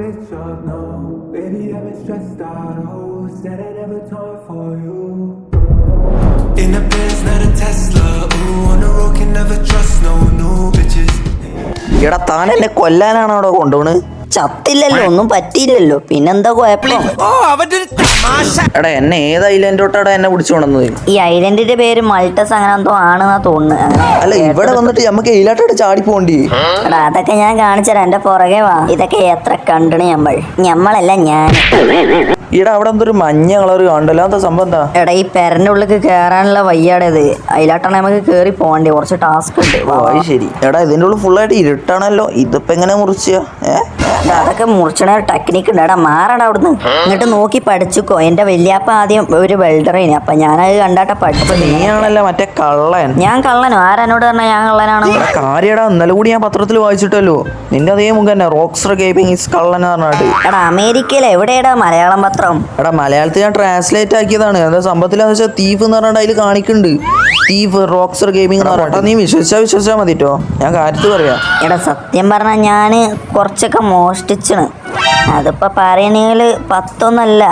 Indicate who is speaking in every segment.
Speaker 1: bitch up, no. Baby, I've been stressed out, oh. Said I never talk for you. In a Benz, not a Tesla, ooh. On the road, can never trust no new bitches.
Speaker 2: എടാ താൻ എന്നെ കൊല്ലാനാണ് അവിടെ കൊണ്ടുപോണ്
Speaker 3: ചത്തില്ലല്ലോ ഒന്നും പറ്റിയില്ലല്ലോ. പിന്നെന്താ കുഴപ്പം?
Speaker 2: എടാ എന്നെ ഏത് ഐലൻഡോട്ടാടാ എന്നെ പിടിച്ചു കൊണ്ടുവന്നത്?
Speaker 3: ഈ ഐലൻഡിന്റെ പേര് മൾട്ടസ് അങ്ങനെ എന്തോ ആണെന്നാ തോന്നുന്നത് അങ്ങനെ
Speaker 2: അല്ല ഇവിടെ വന്നിട്ട് നമുക്ക് ചാടി പോണ്ടി
Speaker 3: എടാ അതൊക്കെ ഞാൻ കാണിച്ചുതരാം എന്റെ പുറകെ വാ. ഇതൊക്കെ എത്ര കണ്ടണ് ഞമ്മൾ. ഞമ്മളല്ല ഞാൻ.
Speaker 2: ഈടാ അവിടെ എന്തൊരു മഞ്ഞ കളർ കണ്ടല്ലോ. എന്താ സംഭവം എന്താ?
Speaker 3: എടാ ഈ പെരന്റെ ഉള്ളിൽ കേറാനുള്ള വയ്യാടേത് അതിലാട്ടാണ് നമുക്ക് കേറി പോകണ്ടേ കുറച്ച് ടാസ്ക് ഉണ്ട്.
Speaker 2: ഓ അത് ശരി. എടാ ഇതിന്റെ ഉള്ളിൽ ഫുള്ളായിട്ട് ഇരുട്ടാണല്ലോ. ഇതിപ്പോ എങ്ങനെ മുറിച്ചാ? ഏ?
Speaker 3: എടാ, അതൊക്കെ മുറിച്ചണ ഒരു ടെക്നിക്ക് ഉണ്ട്. എടാ മാറടാ അവിടുന്ന്. എന്നിട്ട് നോക്കി പഠിച്ചുക്കോ. എന്റെ വല്യാപ്പ ആദ്യം ഒരു വെൽഡറേന് അപ്പൊ ഞാനത് കണ്ടാട്ട പഠിച്ചു
Speaker 2: നീയാണല്ലോ മറ്റേ കള്ളൻ.
Speaker 3: ഞാൻ കള്ളനോ? ആരെന്നോട് പറഞ്ഞ ഞാൻ കള്ളനാണ്?
Speaker 2: കാര്യടാ ഇന്നലെ കൂടി ഞാൻ പത്രത്തിൽ വായിച്ചിട്ടല്ലോ. നിന്റെ അതേ മുഖം തന്നെ. റോക്സർ ഗെയിമിംഗ് ഇസ് കള്ളൻ പറഞ്ഞിട്ട്
Speaker 3: എടാ അമേരിക്കയിൽ എവിടെയാടാ മലയാളം പത്രം?
Speaker 2: എടാ മലയാളത്തിൽ ഞാൻ ട്രാൻസ്ലേറ്റ് ആക്കിയതാണ്. എന്താ സംഭവത്തിൽ വെച്ചാൽ തീഫ് എന്ന് പറഞ്ഞിട്ട് അതിൽ കാണിക്കുന്നുണ്ട് തീഫ് റോക്സർ ഗെയിമിംഗ് എന്ന് പറഞ്ഞിട്ട് നീ വിശ്വസിച്ചാ വിശ്വസിച്ചാൽ മതിട്ടോ. ഞാൻ കാര്യത്തിൽ പറയാം.
Speaker 3: എടാ സത്യം പറഞ്ഞാൽ ഞാൻ കുറച്ചൊക്കെ മോഷ്ടിച്ചണ്. അതിപ്പോ പറയണെങ്കിൽ പത്തൊന്നല്ല.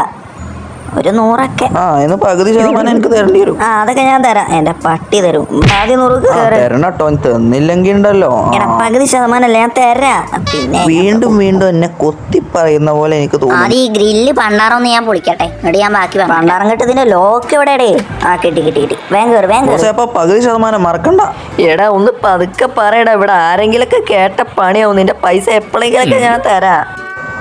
Speaker 3: ഒരു നൂറൊക്കെ.
Speaker 2: ആ എന്ന് പകുതി ശതമാനം എനിക്ക് തരേണ്ടി വരും
Speaker 3: ആ അതൊക്കെ ഞാൻ തരാം. എന്റെ പട്ടി തരും. ആദ്യ നൂറ്
Speaker 2: ആ,
Speaker 3: കയറി
Speaker 2: തരണം കേട്ടോ തന്നില്ലെങ്കിൽ ഉണ്ടല്ലോ
Speaker 3: എടാ പകുതി ശതമാനല്ല ഞാൻ തരാം. പിന്നെ
Speaker 2: വീണ്ടും വീണ്ടും എന്നെ കൊത്തി പറയുന്ന പോലെ എനിക്ക് തോന്നുന്നു.
Speaker 4: ഈ ഗ്രില്ല് പണ്ടാറൊന്ന് ഞാൻ പൊളിക്കട്ടെ. എന്നിട്ട് ഞാൻ ബാക്കി
Speaker 3: പണ്ടാറം കിട്ടതിന്റെ ലോക്ക് എവിടെ ഇടേ ആ കിട്ടി കിട്ടി കിട്ടി. വേഗം കയറി വേഗം
Speaker 2: ബോസേ,
Speaker 3: കയറി
Speaker 2: അപ്പൊ പകുതി ശതമാനം മറക്കണ്ട.
Speaker 3: എടാ ഒന്ന് പതുക്കെ പറയടാ. ഇവിടെ ആരെങ്കിലൊക്കെ കേട്ട പണിയാവും. നിന്റെ പൈസ എപ്പോഴെങ്കിലൊക്കെ ഞാൻ തരാം.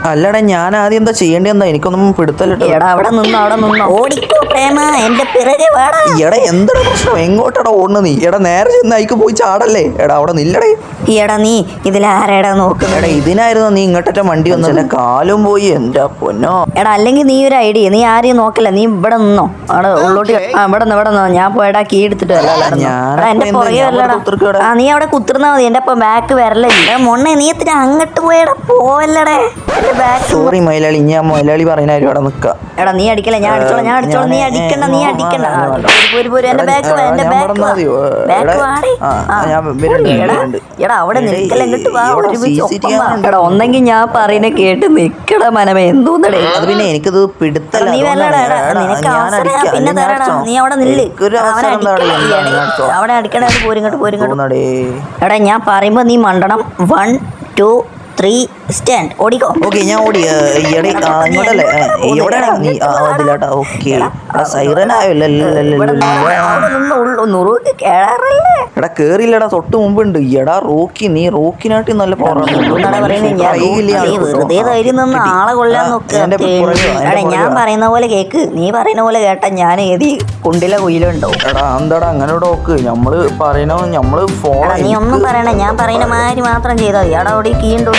Speaker 2: അല്ലടാ ഞാൻ ആദ്യം എന്താ ചെയ്യേണ്ടി എന്താ എനിക്കൊന്നും പിടുത്തല്ലോ
Speaker 3: എടാ അവിടെ നിന്നോ അവിടെ നിന്നോ. ഓടിക്കോ പ്രേമ എന്റെ പിറകെ വാടാ.
Speaker 2: എടാ എന്താണ് പ്രശ്നം? എങ്ങോട്ടാടാ ഓടുന്നത് നീ? എടാ നേരെ ചെന്ന് അയക്ക് പോയി ചാടല്ലേ? എടാ അവിടെ നില്ലടേ.
Speaker 3: എടാ നീ ഇതിലാരടാ നോക്കുന്നത്?
Speaker 2: എടാ ഇതിനായിരുന്നു നീ ഇങ്ങോട്ടറ്റ വണ്ടി വന്നത്. എന്റെ കാലും പോയി എന്റെ പൊന്നോ.
Speaker 3: എടാ അല്ലെങ്കിൽ നീ ഒരു ഐഡിയ നീ ആരെയും നോക്കില്ല. നീ ഇവിടെ നിന്നോ. അവിടെ ഉള്ളോട്ട് ആ ഇവിടെ നിന്ന് ഇവിടെ നിന്നോ. ഞാൻ പോയടാ കീ എടുത്തിട്ട് വരാം, എന്റെ പുറകെ വരലടാ ആ നീ അവിടെ കുത്തിർന്നാ മതി. എന്റെ ബാക്ക് വരല്ലേ. മൊണ്ണ നീ എത്തിട്ട് അങ്ങോട്ട് പോയടാ. പോവല്ലടേ.
Speaker 2: സോറി മൈലാളി. ഞാൻ മൈലാളി പറയുന്ന കാര്യം അവിടെ നിക്കാം
Speaker 3: എടാ നീ അടിക്കല ഞാൻ അടിച്ചോളാം ഞാൻ അടിച്ചോളാം. നീ അടിക്കണ്ട നീ അടിക്കണ്ട. പോര്, പോര്, പോര്, എന്റെ ബാക്ക് വാ, എന്റെ ബാക്ക് വാ. ബാക്ക് വാടി. എടാ, അവിടെ നിൽക്കല ഇങ്ങോട്ട് വാ ഒരുമിച്ച് ഒപ്പം വാ. എടാ ഒന്നെങ്കിൽ ഞാൻ പറയുന്ന കേട്ട് നിക്കട മനമേ എന്തോന്നടേ?
Speaker 2: അത് പിന്നെ എനിക്കത് പിടുത്തല്ല
Speaker 3: നീ വല്ലടാ നിനക്ക് അവസരം പിന്നെ തരടാ നീ അവിടെ നില്ല്. അവിടെ അടിക്കണ പോരിങ്ങോട്ട് പോരിങ്ങോട്ട് എടാ. ഞാൻ പറയുമ്പോ നീ മണ്ടണം. വൺ ടു ത്രീ സ്റ്റാൻഡ് ഓടിക്കോ
Speaker 2: ഓക്കെ ഞാൻ ഓടി ഈയിടെ ഇങ്ങോട്ടല്ലേ എവിടെയാണ് നീ അതിലാട്ടാ ഓക്കെ എടാ കേറിയില്ലടാ തൊട്ട് മുമ്പുണ്ട് എടാ റോക്കി നീ റോക്കിനാട്ടി നല്ല
Speaker 3: വെറുതെ ധൈര്യം നിന്ന് ആളെ കൊല്ലാൻ നോക്കുക ഞാൻ പറയുന്ന പോലെ കേക്ക് നീ പറയുന്ന പോലെ കേട്ട ഞാൻ ഏതി കുണ്ടില കുയിലുണ്ടോ
Speaker 2: എടാ എന്താടാ അങ്ങനെ ഡോക്ക് നമ്മൾ പറയണോ നമ്മൾ ഫോൺ
Speaker 3: നീ ഒന്നും പറയണ ഞാൻ പറയുന്ന മാതിരി മാത്രം ചെയ്താൽ മതി എടാ അവിടെ കീ ഉണ്ടോ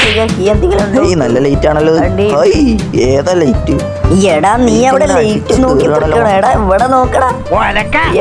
Speaker 3: ഉണ്ടോ
Speaker 2: നല്ല ലൈറ്റ് ആണല്ലോ. ഏതാ ലൈറ്റ്
Speaker 3: എടാ നീ അവിടെ ലൈറ്റ് നോക്കി. എടാ ഇവിടെ നോക്കടാ.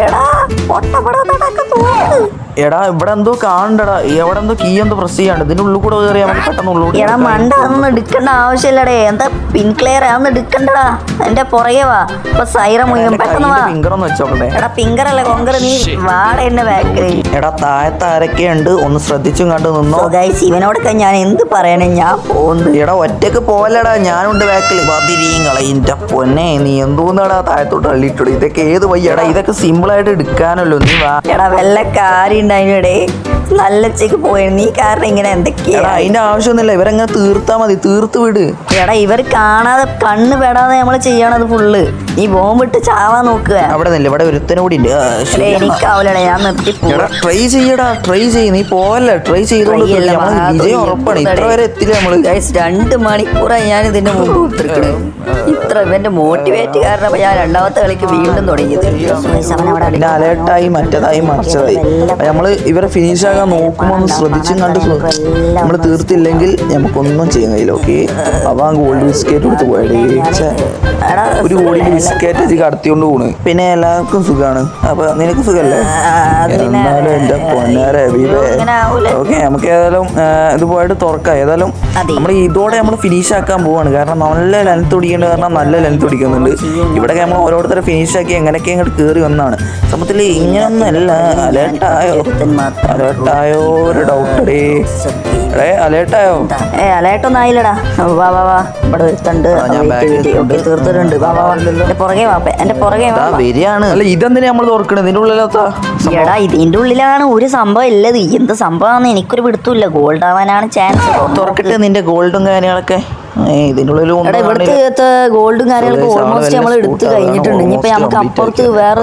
Speaker 3: എടാ പൊട്ടപ്പെടാതൊക്കെ തോന്നുന്നു
Speaker 2: എടാ ഇവിടെ എന്തോ കാണണ്ടടാ. എവിടെ എന്തോ കീ എന്തോ പ്രസ് ചെയ്യാണ്ട് ഇതിന്റെ ഉള്ളിൽ കൂടെ കയറി നമുക്ക് പെട്ടെന്ന് ഉള്ളിൽ
Speaker 3: എടാ മണ്ട അതൊന്നും എടുക്കേണ്ട ആവശ്യമില്ലടേ. എന്താ പിൻ ക്ലിയർ അതൊന്നും എടുക്കണ്ടടാ. എന്റെ പുറകെ വാ. ഇപ്പൊ സൈറ മുഴുവൻ പെട്ടെന്ന് വാ.
Speaker 2: ഫിംഗർ ഒന്ന് വെച്ചോക്കട്ടെ.
Speaker 3: എടാ പിങ്കർ അല്ല കൊങ്കർ നീ? വാട എന്റെ ബാക്കിൽ
Speaker 2: എടാ താഴത്ത് ആരൊക്കെയുണ്ട് ഒന്ന് ശ്രദ്ധിച്ചും കണ്ടു നിന്നോ.
Speaker 3: ഗൈസ് ഇവനോടൊക്കെ ഞാൻ എന്ത് പറയാനേ ഞാൻ പോകുന്നു
Speaker 2: എടാ ഒറ്റയ്ക്ക് പോവല്ലടാ. ഞാനുണ്ട് ബാക്കിൽ ബദിരീങ്ങളെ കളയിന്റെ പൊന്നെ നീ എന്തോന്നടാ താഴത്തോട്ട് തള്ളിയിട്ടുള്ളൂ ഇതൊക്കെ ഏത് വയ്യടാ ഇതൊക്കെ സിമ്പിൾ ആയിട്ട് എടുക്കാനല്ലോ. നീ വാ.
Speaker 3: എടാ വെള്ള കാര്യം ഉണ്ടായിടെ നല്ല ചെക്ക് പോയി നീ കാരണം ഇങ്ങനെ എന്തൊക്കെയാ?
Speaker 2: അതിന്റെ ആവശ്യമൊന്നുമില്ല. ഇവരങ്ങനെ തീർത്താ മതി. തീർത്ത് വിട്.
Speaker 3: എടാ ഇവർ കാണാതെ കണ്ണ് പെടാതെ നമ്മൾ ചെയ്യണത് ഫുള്ള്. നീ ബോംബിട്ട് ചാവാൻ നോക്കുക.
Speaker 2: അവിടെ നില്ല. ഇവിടെ ഒരുത്തനും കൂടി ഉണ്ട്.
Speaker 3: എനിക്കാവൂലടാ ഞാൻ നിർത്തി
Speaker 2: ട്രൈ ചെയ്യടാ. ട്രൈ ചെയ്യ്. നീ പോവല്ല? ട്രൈ ചെയ്തോണ്ട് വിജയം ഉറപ്പാണ്. ഇത്ര വരെ എത്തില്ല
Speaker 3: നമ്മൾ? രണ്ട് മണിക്കൂറായി ഞാൻ ഇതിന്റെ മുമ്പ് ഇത്ര ഇവന്റെ മോട്ടിവേറ്റ് കാരണം ഞാൻ രണ്ടാമത്തെ കളിക്ക് വീണ്ടും തുടങ്ങിയത്. അവിടെ
Speaker 2: അലേർട്ടായി മറ്റേതായി മറിച്ചതായി. നമ്മൾ ഇവരെ ഫിനിഷ് ആകാൻ നോക്കുമ്പോൾ ഒന്ന് ശ്രദ്ധിച്ചും കണ്ട് നമ്മൾ തീർത്തില്ലെങ്കിൽ നമുക്കൊന്നും ചെയ്യാൻ കഴിയില്ല ഓക്കെ അപ്പൊ ആ ഗോൾഡ് ബിസ്ക്കറ്റ് കൊടുത്ത് പോയടേ ഒരു ഗോൾഡ് ബിസ്ക്കറ്റ് ഇത് കടത്തിക്കൊണ്ട് പോണ്. പിന്നെ എല്ലാവർക്കും സുഖമാണ് അപ്പൊ നിനക്ക് സുഖല്ലേ? എന്നാലും എന്റെ പൊന്നാരെ. ഓക്കെ നമുക്ക് ഏതായാലും ഇത് പോയിട്ട് തുറക്കാം. ഏതായാലും. നമ്മൾ ഇതോടെ നമ്മൾ ഫിനിഷ് ആക്കാൻ പോവാണ്. കാരണം നല്ല ലെങ്ത് പിടിക്കേണ്ടത് കാരണം നല്ല ലെങ്ത് ഒടിക്കുന്നുണ്ട് ഇവിടെ നമ്മൾ ഓരോരുത്തരെ ഫിനിഷ് ആക്കി എങ്ങനെയൊക്കെ ഇങ്ങോട്ട് കയറി വന്നാണ്. അലേർട്ടായോ
Speaker 3: ഒരുത്തൻ മാത്രം
Speaker 2: അലേർട്ടായോ ഒരു ഡൗട്ടടേ. എടേ അലേട്ടായോ
Speaker 3: ഏ അലേട്ടൊന്നും ആയില്ലടാ. വാ വാ വാ. ഇവിടെ ഒരുത്തുണ്ട്. ഓക്കെ തീർത്തിട്ടുണ്ട്. വാ വാ എന്റെ പുറകെ വാ എന്റെ പുറകെ
Speaker 2: വരികയാണ് അല്ല ഇതെന്തിനാ നമ്മൾ തുറക്കണത് ഇതിന്റെ ഉള്ളിലത്ത
Speaker 3: എടാ ഇതിന്റെ ഉള്ളിലാണ് ഒരു സംഭവം ഇല്ലത്. എന്ത് സംഭവമാണെന്ന് എനിക്കൊരു പിടുത്തമില്ല ഗോൾഡ് ആവാനാണ് ചാൻസ്
Speaker 2: തുറക്കട്ടെ നിന്റെ ഗോൾഡും കാര്യങ്ങളൊക്കെ.
Speaker 3: ഇവിടുത്തെ ഗോൾഡും കാര്യങ്ങളൊക്കെ ഓൾമോസ്റ്റ് നമ്മൾ എടുത്ത് കഴിഞ്ഞിട്ടുണ്ട്. ഇനിയിപ്പോ നമുക്ക് അപ്പുറത്ത് വേറെ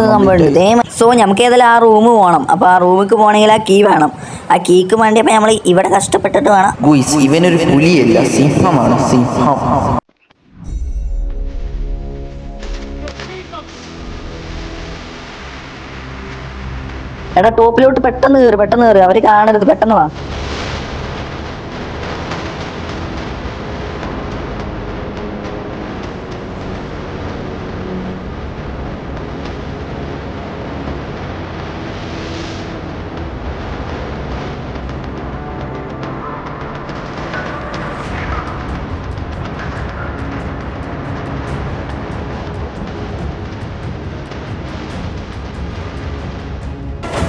Speaker 3: സോ നമുക്ക് ഏതായാലും ആ റൂം പോകണം അപ്പൊ ആ റൂമിക്ക് പോകണമെങ്കിൽ ആ കീ വേണം. ആ കീക്ക് വേണ്ടി അപ്പൊ നമ്മൾ ഇവിടെ കഷ്ടപ്പെട്ടിട്ട് വേണം.
Speaker 2: ഇവനൊരു പുലിയല്ല സിംഹമാണ് സിംഹം.
Speaker 3: എടാ ടോപ്പിലോട്ട് പെട്ടെന്ന് കയറി പെട്ടെന്ന് കയറി അവർ കാണരുത് പെട്ടെന്ന് വാ.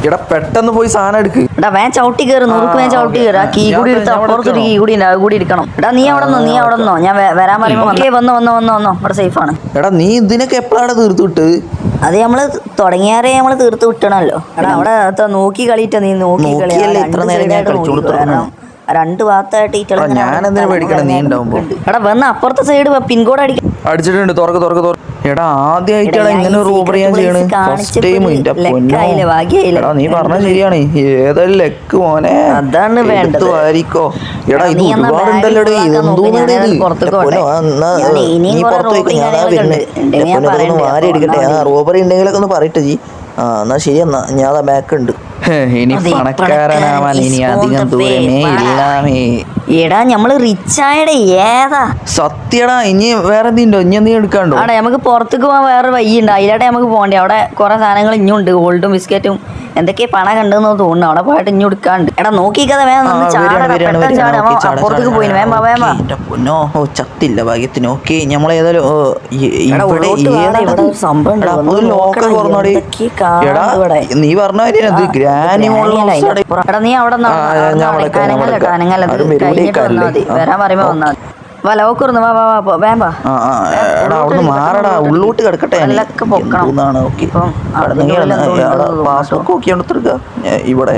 Speaker 2: എടാ പെട്ടെന്ന് പോയി സാധനം എടുക്ക്.
Speaker 3: എടാ വേൻ ചവിട്ടി കയറി നുറുക്ക് വേൻ ചവിട്ടി കയറി. ആ കീ കൂടി എടുത്ത് അപ്പുറത്തൊരു കീ കൂടി ഉണ്ട് അത് കൂടി എടുക്കണം. എടാ നീ അവിടെ നിന്നോ നീ അവിടെ നിന്നോ. ഞാൻ വേ- വരാൻ പറയുമ്പോ വന്നേ വന്നോ വന്നോ വന്നോ വന്നോ. ഇവിടെ സേഫ് ആണ്.
Speaker 2: എടാ നീ ഇതിനൊക്കെ എപ്പോഴാണ് തീർത്തു വിട്ട്?
Speaker 3: അത് നമ്മൾ തുടങ്ങിയാറേ നമ്മൾ തീർത്ത് വിട്ടണല്ലോ. എടാ അവിടെ ത- നോക്കി കളിയിട്ട് നീ നോക്കി.
Speaker 2: നോക്കിയല്ലേ ഇത്ര നേരം ഞാൻ കളിച്ചോണ്ട്.
Speaker 3: രണ്ട് ഭാഗത്തായിട്ട് ഈ
Speaker 2: എടാ, ഞാനെന്തിനാ പേടിക്കണെ? നീ ഉണ്ടാവുമ്പോ.
Speaker 3: എടാ വന്ന് അപ്പുറത്തെ സൈഡ് പിൻകോഡ് അടിക്കും.
Speaker 2: അടിച്ചിട്ടുണ്ട്. തുറക്ക് തുറക്ക് തുറക്ക്. എടാ ആദ്യമായിട്ടാണ് ഇങ്ങനെ ഒരു റോബറി ഞാൻ ചെയ്യണേ. ഫസ്റ്റ് ടൈം എന്റെ പൊന്നോ. എടാ നീ പറഞ്ഞ ശരിയാണ്. ഏതായാലും ലെക്ക് മോനെ?
Speaker 3: അതാണ് വേണ്ടത്.
Speaker 2: എടുത്ത് എടാ ഇത് ഒരുപാട് ഉണ്ടല്ലോ
Speaker 3: പുറത്തേക്ക്
Speaker 2: നീ
Speaker 3: കുറെ
Speaker 2: പുറത്ത് ഞാൻ
Speaker 3: കാര്യങ്ങളൊക്കെ
Speaker 2: വരുന്നേ.
Speaker 3: ഉണ്ട്. ഉണ്ട്. ഞാൻ
Speaker 2: എന്നെ
Speaker 3: പറയണ്ട്.
Speaker 2: വാരി എടുക്കട്ടെ ആ റോബറി ഉണ്ടെങ്കിലൊക്കെ ഒന്ന് പറയട്ടെ ജി. ആ എന്നാ ശരി എന്നാ. ഞാൻ ബാക്ക് ഉണ്ട്. ഇനി പണക്കാരനാവാൻ ഇനി അധികം ദൂരമേ ഇല്ലാമേ
Speaker 3: എടാ ഞമ്മൾ റിച്ച് ആയടേ ഏതാ?
Speaker 2: സത്യടാ ഇനി വേറെ എന്തിണ്ടോ? ഇനി എന്തെങ്കിലും എടുക്കാണ്ടോ?
Speaker 3: ആടാ നമുക്ക് പുറത്തേക്ക് പോകാൻ വേറെ വഴിയുണ്ട്. അതിലാട്ടെ നമുക്ക് പോകണ്ടേ അവിടെ കുറെ സാധനങ്ങൾ ഇനിയും ഉണ്ട്. ഗോൾഡും ബിസ്ക്കറ്റും എന്തൊക്കെ പണം കണ്ടെന്ന് തോന്നുന്നു. അവിടെ പോയിട്ട് ഇനി എടുക്കാണ്ട്. എടാ നോക്കിക്കഥ വേഗം
Speaker 2: ആ,
Speaker 3: നിന്ന്
Speaker 2: വരികയാണ്,
Speaker 3: ചാടടാ.
Speaker 2: വരികയാണ്,
Speaker 3: പെട്ടെന്ന്
Speaker 2: വരികയാണ്.
Speaker 3: ചാടാ.
Speaker 2: ഓക്കേ, ചാടാം,
Speaker 3: പുറത്തേക്ക്
Speaker 2: ചാടാം,
Speaker 3: പോയിന്. വേഗം വാ, വേഗം വാ.
Speaker 2: ഓക്കേ, പൊന്നോ ഓ ചത്തില്ല ഭാഗ്യത്തിന്. ഓക്കെ
Speaker 3: ഒരു സംഭവം.
Speaker 2: നീ പറഞ്ഞ കാര്യം
Speaker 3: നീ അവിടെ. അനങ്ങല്ല കഴിഞ്ഞിട്ട് മതി. വരാൻ പറയുമ്പോ വന്നാൽ മതി. വാ ലോക്കുറന്ന് വാ വാ വാ പോ,
Speaker 2: എടാ അവിടുന്ന് മാറടാ. ഉള്ളോട്ട് കിടക്കട്ടെ.
Speaker 3: എല്ലൊക്കെ പൊക്കണം.
Speaker 2: ഓക്കെ. പാസ്ബുക്ക് എടുത്തിരിക്ക ഇവിടെ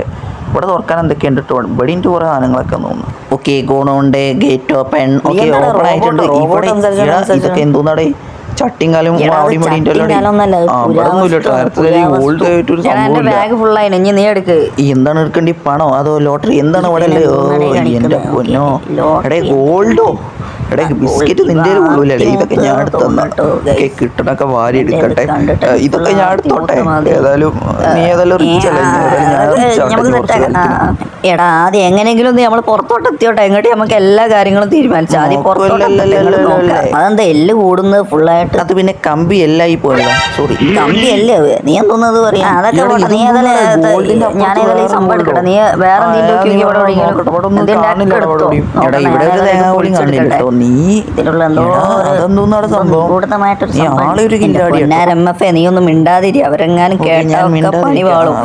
Speaker 2: ഇവിടെ തുറക്കാൻ എന്തൊക്കെയുണ്ട് വെടിന്റെ കുറെ സാധനങ്ങളൊക്കെ തോന്നുന്നു. ഓക്കെ ഗോണോണ്ട് ഗേറ്റ് ഓപ്പൺ. ഓക്കെ ഓപ്പൺ ആയിട്ടുണ്ട്. ഇവിടെ ഇതൊക്കെ എന്തോന്നാടേ? ചട്ടിയും കാലും
Speaker 3: എടാ, അത്
Speaker 2: ആടിയും വെടിയും
Speaker 3: ചട്ടിയും കാലമൊന്നുമല്ല, അത്
Speaker 2: ആ ഇവിടെ ഒന്നുമില്ല കേട്ടോ.
Speaker 3: പുരാവസ്തു,
Speaker 2: നേരത്തെ ഈ ഗോൾഡ്
Speaker 3: പുരാവസ്തു.
Speaker 2: ആയിട്ടൊരു
Speaker 3: എടാ, എന്റെ
Speaker 2: സംഭവമില്ല
Speaker 3: ബാഗ് ഫുള്ളായിന് ഇനി നീ എടുക്ക്.
Speaker 2: ഈ എന്താണ് എടുക്കേണ്ടി പണോ? അതോ ലോട്ടറി എന്താണ് ഇവിടെ എന്റെ പൊന്നോ. എടേ ഗോൾഡോ എടേ ബിസ്ക്കറ്റ് നിന്റെ ഉള്ളിലല്ലേ ഇതൊക്കെ ഞാൻ എടുത്തു കിട്ടണൊക്കെ വാരി എടുക്കട്ടെ. ഇതൊക്കെ ഞാൻ എടുത്തോട്ടെ. ഏതായാലും നീ ഏതായാലും റിച്ച്.
Speaker 3: എടാ ആദ്യം എങ്ങനെയെങ്കിലും ഒന്ന് നമ്മൾ പുറത്തോട്ട് എത്തിയോട്ടെ. എങ്ങോട്ട് നമുക്ക് എല്ലാ കാര്യങ്ങളും തീരുമാനിച്ചു ആദ്യം. അതെന്താ എല്ല് കൂടുന്നത് ഫുള്ളായിട്ട്?
Speaker 2: അത് പിന്നെ കമ്പി എല്ലായി പോയല്ലോ. സോറി
Speaker 3: കമ്പി അല്ലേ? നീ എന്തോന്നത് പറയാ. അതൊക്കെ നീ ഏതായാലും ഞാൻ ഏതായാലും സംഭവം എടുക്കട്ടെ. നീ വേറെ എന്തെങ്കിലും ഇവിടെ
Speaker 2: എടാ ഇവിടെ നീ
Speaker 3: ഇതിലുള്ള എന്തോ
Speaker 2: അതെന്തോന്നാണ് സംഭവം.
Speaker 3: ഗൂഢമായിട്ടൊരു
Speaker 2: കില്ലാടി
Speaker 3: നീ ഒന്നും മിണ്ടാതിരി. അവരെങ്ങാനും കേട്ടാ ഒക്കെ. പണി വാളും.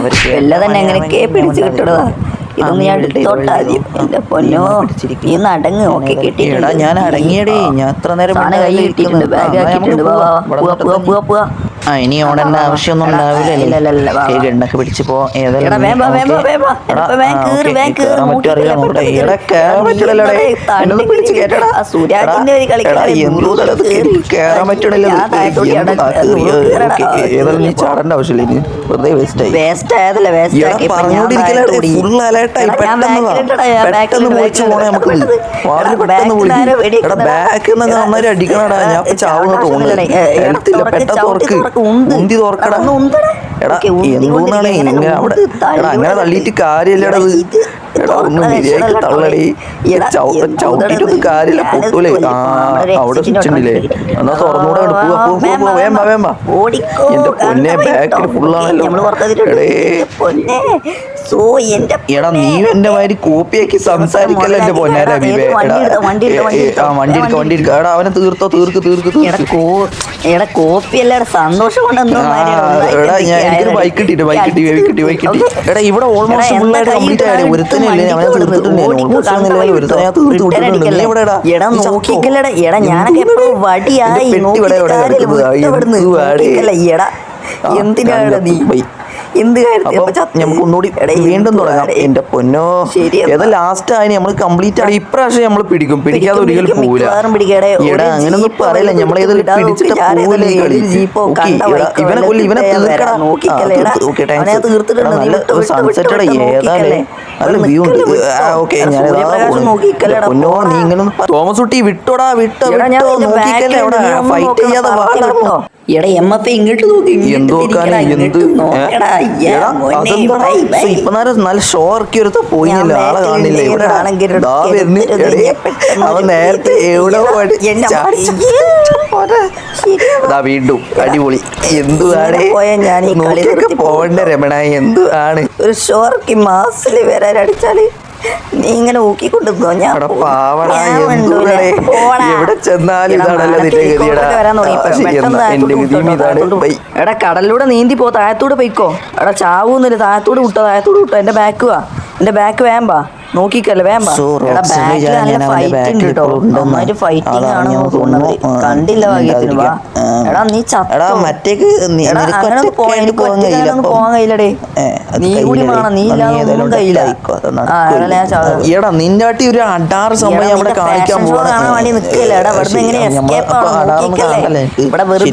Speaker 3: എല്ലാം തന്നെ
Speaker 2: എങ്ങനെ
Speaker 3: എങ്ങനെയൊക്കെ പിടിച്ചു കിട്ടണതാ. ഇതൊന്നും ഞാൻ എന്റെ പൊന്നോ.
Speaker 2: നീ
Speaker 3: നടങ്ങ് ഓക്കെ കിട്ടി
Speaker 2: ഞാൻ അടങ്ങിയടേ. ഞാൻ എത്ര നേരം
Speaker 3: കൈ കിട്ടിയിട്ടുണ്ട്. ബാഗ് ആക്കിയിട്ടുണ്ട്.
Speaker 2: പോവാ.
Speaker 3: പോവാ പോവാ.
Speaker 2: ആ ഇനി ഓടേണ്ട ആവശ്യമൊന്നും
Speaker 3: ഉണ്ടാവില്ല.
Speaker 2: ഗണ്ണൊക്കെ പിടിച്ച് പോ. ചാടേണ്ട ആവശ്യമില്ല. ഇനി വെറുതെ വേസ്റ്റ് ആയി. പെട്ടെന്ന് പോണേ നമുക്ക്
Speaker 3: എടാ
Speaker 2: ബാക്ക് എന്നൊക്കെ
Speaker 3: എടാ,
Speaker 2: നന്നായി അടിക്കണടാ. ഞാൻ ചാവുന്ന തോന്നുന്നു.
Speaker 3: എടാ, എടാ,
Speaker 2: എടുത്തില്ല
Speaker 3: തുറക്ക്,
Speaker 2: പെട്ടെന്ന് തുറക്ക്,
Speaker 3: ഉന്ത്. എടാ,
Speaker 2: എന്തോന്നാണ്. ഇങ്ങനെ അവിടെ അങ്ങനെ. തള്ളിയിട്ട് കാര്യമില്ലടാ ഇത്
Speaker 3: ഇത്
Speaker 2: എടാ ഒന്ന്
Speaker 3: മര്യാദയ്ക്ക്
Speaker 2: തള്ളടി
Speaker 3: എടാ,
Speaker 2: ചവിട്ടിട്ടൊന്നും
Speaker 3: എന്തുകൊണ്ടാ
Speaker 2: കാര്യമില്ല? പൊട്ടൂലേ ആ അവിടെ സ്വിച്ച് ഉണ്ടല്ലേ. എന്നാ പോവാ പോവാ വേമ്പ എന്റെ പൊന്നെ? ബാക്കിൽ ഫുള്ളാണല്ലോ. എടേ
Speaker 3: സോ എന്റെ
Speaker 2: എടാ നീ എന്റെ മാതിരി കോപ്പിയാക്കി സംസാരിക്കല്ല എന്റെ പൊന്നാര
Speaker 3: വണ്ടി
Speaker 2: എടുക്ക വണ്ടി എടുക്ക എടാ അവനെ തീർത്തോ തീർക്ക് തീർക്ക്
Speaker 3: എടാ കോപ്പി സന്തോഷം കൊണ്ടെന്നോ
Speaker 2: എടാ ഞാൻ എനിക്കൊരു ബൈക്ക് ബൈക്ക് കിട്ടി ബൈക്ക് കിട്ടി ബൈക്ക് കിട്ടി. എടാ ഇവിടെ ഓൾമോസ്റ്റ് കംപ്ലീറ്റ് ഒരുത്തനില്ലേ അവനെ
Speaker 3: വണ്ടി
Speaker 2: തീർത്തിട്ടുണ്ട്
Speaker 3: ഓടിക്കോ,
Speaker 2: ഓൾമോസ്റ്റ്
Speaker 3: കണ്ണ
Speaker 2: ഒന്നുമില്ല ഞാൻ തീർത്ത് വിട്ടിട്ടുണ്ട് നീ
Speaker 3: അടിക്കല്ലേ?
Speaker 2: എവിടെടാ
Speaker 3: എടാ നോക്കിക്കല്ലടാ ഞാനൊക്കെ? എപ്പോഴും വടിയായി? നോക്കിക്കല്ല, എന്തിനാണ് നീ. എന്ത്
Speaker 2: നമുക്ക് ഒന്നുകൂടി വീണ്ടും തുടങ്ങാം. എന്റെ പൊന്നോ ഏതാ ലാസ്റ്റ് ആയി നമ്മൾ കംപ്ലീറ്റ് ആയി ഇപ്രാവശ്യം നമ്മൾ പിടിക്കും. പിടിക്കാതെ
Speaker 3: പിടിക്കും,
Speaker 2: ഒരിക്കലും പോവില്ല. എടാ അങ്ങനൊന്നും പറയില്ല. നമ്മൾ പിടിച്ചിട്ട് പോവില്ല ഇവനെ കൊല്ലി ഇവനെ തീർക്കടാ. നല്ല വ്യൂ ഉണ്ട്. ഓക്കെ ഞാൻ പൊന്നോ
Speaker 3: പോടാ.
Speaker 2: നീ ഇങ്ങനെ തോമസ് കുട്ടി വിട്ടോടാ വിട്ടോ നോക്കിക്കല്ലേ അവിടെ ഫൈറ്റ് ചെയ്യാതെ വാടാ.
Speaker 3: എടാ എം എഫ് ഇങ്ങോട്ട് നോക്കി
Speaker 2: നല്ല ഷോ ഇറക്കി പോയില്ല? ആളെ കാണില്ല? അവൻ നേരത്തെ എവിടെ വീണ്ടും അടിപൊളി. എന്തുവാണ്
Speaker 3: ഇങ്ങനെ പോയാൽ ഞാൻ ഈ കളി
Speaker 2: നോക്കിയൊക്കെ
Speaker 3: നിർത്തി പോകും.
Speaker 2: പോവണ്ട രമണ എന്തുവാണ്
Speaker 3: ഒരു ഷോർക്ക് മാസിൽ വരാൻ അടിച്ചാൽ നീ ഇങ്ങനെ ഞാൻ.
Speaker 2: എവിടെ ചെന്നാലും ബൈ
Speaker 3: എടാ കടലിലൂടെ നീന്തി പോ താഴത്തൂടെ പോയിക്കോ. എടാ ചാവൂന്നില്ല താഴത്തൂടെ വിട്ടോ താഴത്തൂടെ വിട്ടോ. എന്റെ ബാക്ക് വാ. എന്റെ ബാക്ക് വേമ്പാ നോക്കിക്കല്ലേ തോന്നുന്നത്. കണ്ടില്ല ഭാഗ്യത്തിന് വാ. എടാ നീ ചത്തോ.
Speaker 2: മറ്റേക്ക് നീ-
Speaker 3: പോവാൻ കഴിയില്ലടേ. നീ കൂടി. വേണം ഇല്ലാതെ കഴിയില്ല. എടാ
Speaker 2: നിന്റെ വട്ടി ഒരു അഡാറ് സംഭവം നമ്മുടെ കാണിക്കാൻ.
Speaker 3: കാണാൻ വേണ്ടി നിൽക്കില്ല എടാ എങ്ങനെ എസ്കേപ്പ് ആണോ? ഇവിടെ വെറുതെ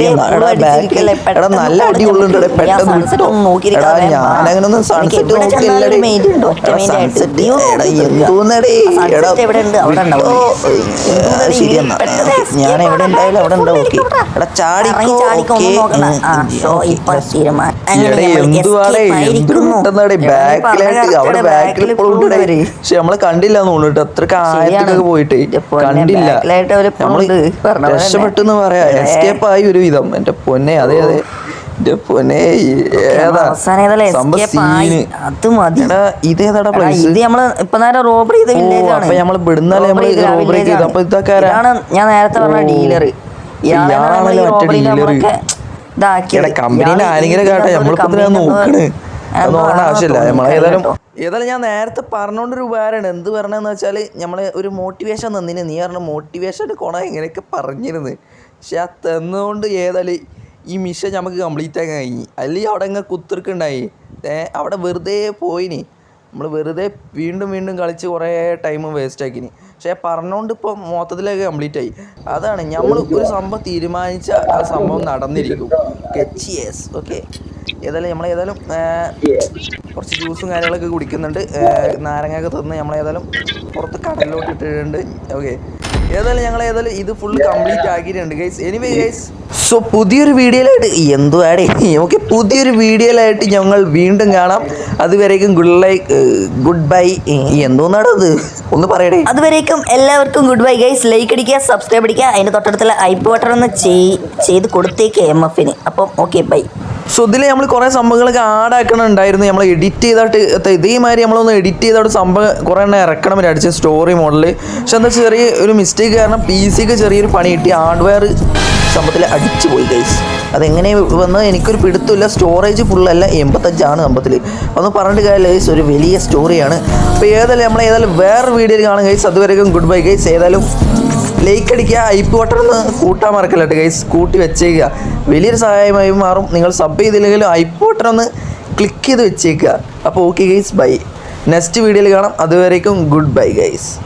Speaker 2: നല്ല അടി ഉള്ളുണ്ട് പെട്ടെന്ന് ഞാനങ്ങനെ
Speaker 3: ഒന്നും
Speaker 2: സൺസെറ്റ് നോക്കില്ലടേ സൺസെറ്റ് ഞാൻ എവിടെ ഉണ്ടായാലും അവിടെ ഉണ്ടാവും എടാ
Speaker 3: ചാടി.
Speaker 2: പക്ഷെ നമ്മൾ കണ്ടില്ല തോന്നിട്ട് അത്രയ്ക്ക് ആയത്തൊക്കെ പോയിട്ട്. കണ്ടില്ല.
Speaker 3: നമ്മൾ
Speaker 2: രക്ഷപ്പെട്ടെന്ന് പറയാ. എസ്കേപ്പ് ആയി ഒരു വിധം എന്റെ പൊന്നെ അതെ അതെ.
Speaker 3: ഞാൻ നേരത്തെ പറഞ്ഞ. ഡീലർ
Speaker 2: കമ്പനിയിൽ ആരെങ്കിലും കേട്ടെ. നമ്മളിപ്പോ നോക്കണ്. ആവശ്യമില്ല. ഏതായാലും ഞാൻ നേരത്തെ പറഞ്ഞോണ്ടൊരു ഉപകാരമാണ്. എന്ത് പറഞ്ഞതെന്ന് വെച്ചാൽ നമ്മളെ ഒരു മോട്ടിവേഷൻ തന്നിന്. നീ പറഞ്ഞ മോട്ടിവേഷൻ കൊണ ഇങ്ങനെയൊക്കെ പറഞ്ഞിരുന്നു. പക്ഷെ ആ തന്നുകൊണ്ട് ഏതായാലും ഈ മിഷൻ നമുക്ക് കംപ്ലീറ്റ് ആക്കാൻ കഴിഞ്ഞു. അല്ലെങ്കിൽ അവിടെ ഇങ്ങനെ കുത്തിർക്കുണ്ടായി. അവിടെ വെറുതെ പോയിനി. നമ്മൾ വെറുതെ വീണ്ടും വീണ്ടും കളിച്ച് കുറേ ടൈം വേസ്റ്റ് ആക്കിനി. പക്ഷേ പറഞ്ഞുകൊണ്ട് ഇപ്പോൾ മൊത്തത്തിലൊക്കെ കംപ്ലീറ്റ് ആയി. അതാണ് നമ്മൾ ഒരു സംഭവം തീരുമാനിച്ച ആ സംഭവം നടന്നിരിക്കും. യെസ് ഓക്കെ ഏതായാലും നമ്മൾ ഏതായാലും കുറച്ച് ജ്യൂസും കാര്യങ്ങളൊക്കെ കുടിക്കുന്നുണ്ട്. നാരങ്ങയൊക്കെ തന്ന് നമ്മൾ ഏതായാലും പുറത്ത് കടലിലോട്ട് ഇട്ടിട്ടുണ്ട്. ഓക്കെ ഏതായാലും ഞങ്ങൾ ഏതായാലും ഇത് ഫുൾ കംപ്ലീറ്റ് ആക്കിയിട്ടുണ്ട് ഗൈസ് എനിവേ ഗൈസ് സോ പുതിയൊരു വീഡിയോയിലായിട്ട് എന്തോ ആഡ് ഓക്കെ പുതിയൊരു വീഡിയോയിലായിട്ട് ഞങ്ങൾ വീണ്ടും കാണാം. അതുവരേക്കും ഗുഡ് ലൈക്ക് ഗുഡ് ബൈ എന്തോന്നാണ് അത് ഒന്ന് പറയടേ.
Speaker 3: അതുവരേക്കും എല്ലാവർക്കും ഗുഡ് ബൈ ഗൈസ് ലൈക്ക് അടിക്കുക സബ്സ്ക്രൈബ് അടിക്കുക. അതിന്റെ തൊട്ടടുത്തുള്ള ഐപ്പ് ബട്ടൺ ഒന്ന് ചെയ്- ചെയ്ത് കൊടുത്തേക്ക് എം എഫിന് അപ്പം ഓക്കെ ബൈ
Speaker 2: സോ ഇതിൽ നമ്മൾ കുറേ സംഭവങ്ങളൊക്കെ ആഡ് ആഡാക്കണുണ്ടായിരുന്നു നമ്മൾ എഡിറ്റ് ചെയ്തിട്ട് ഇത് ഇതേമാതിരി നമ്മളൊന്ന് എഡിറ്റ് ചെയ്തോട്ട് സംഭവം കുറേ എണ്ണം ഇറക്കണം അടിച്ച സ്റ്റോറി മോഡൽ പക്ഷെ എന്താ ചെറിയ ഒരു മിസ്റ്റേക്ക് കാരണം പി സിക്ക് ചെറിയൊരു പണി കിട്ടി. ഹാർഡ്വെയർ സംഭവത്തിൽ അടിച്ചു പോയി ഗൈസ് അതെങ്ങനെ വന്ന് എനിക്കൊരു പിടുത്തമില്ല. സ്റ്റോറേജ് ഫുള്ളല്ല എൺപത്തഞ്ചാണ് സംഭവത്തിൽ ഒന്ന് പറഞ്ഞിട്ട് കാര്യമില്ല ഗൈസ് ഒരു വലിയ സ്റ്റോറിയാണ് അപ്പോൾ ഏതായാലും നമ്മൾ ഏതായാലും വേറെ വീഡിയോയിൽ കാണും ഗൈസ് അതുവരെയും ഗുഡ് ബൈ ഗൈസ് ഏതായാലും ലൈക്ക് അടിക്കുക ഐപ്പ് ബട്ടൺ ഒന്ന് കൂട്ടാൻ മറക്കല്ല ഗൈസ് കൂട്ടി വെച്ചേക്കുക. വലിയൊരു സഹായമായി മാറും. നിങ്ങൾ സബ് ചെയ്തില്ലെങ്കിലും ഐപ്പ് ബട്ടൺ ഒന്ന് ക്ലിക്ക് ചെയ്ത് വെച്ചേക്കുക. അപ്പോൾ ഓക്കെ ഗൈസ് ബൈ നെക്സ്റ്റ് വീഡിയോയിൽ കാണാം. അതുവരേക്കും ഗുഡ് ബൈ ഗൈസ്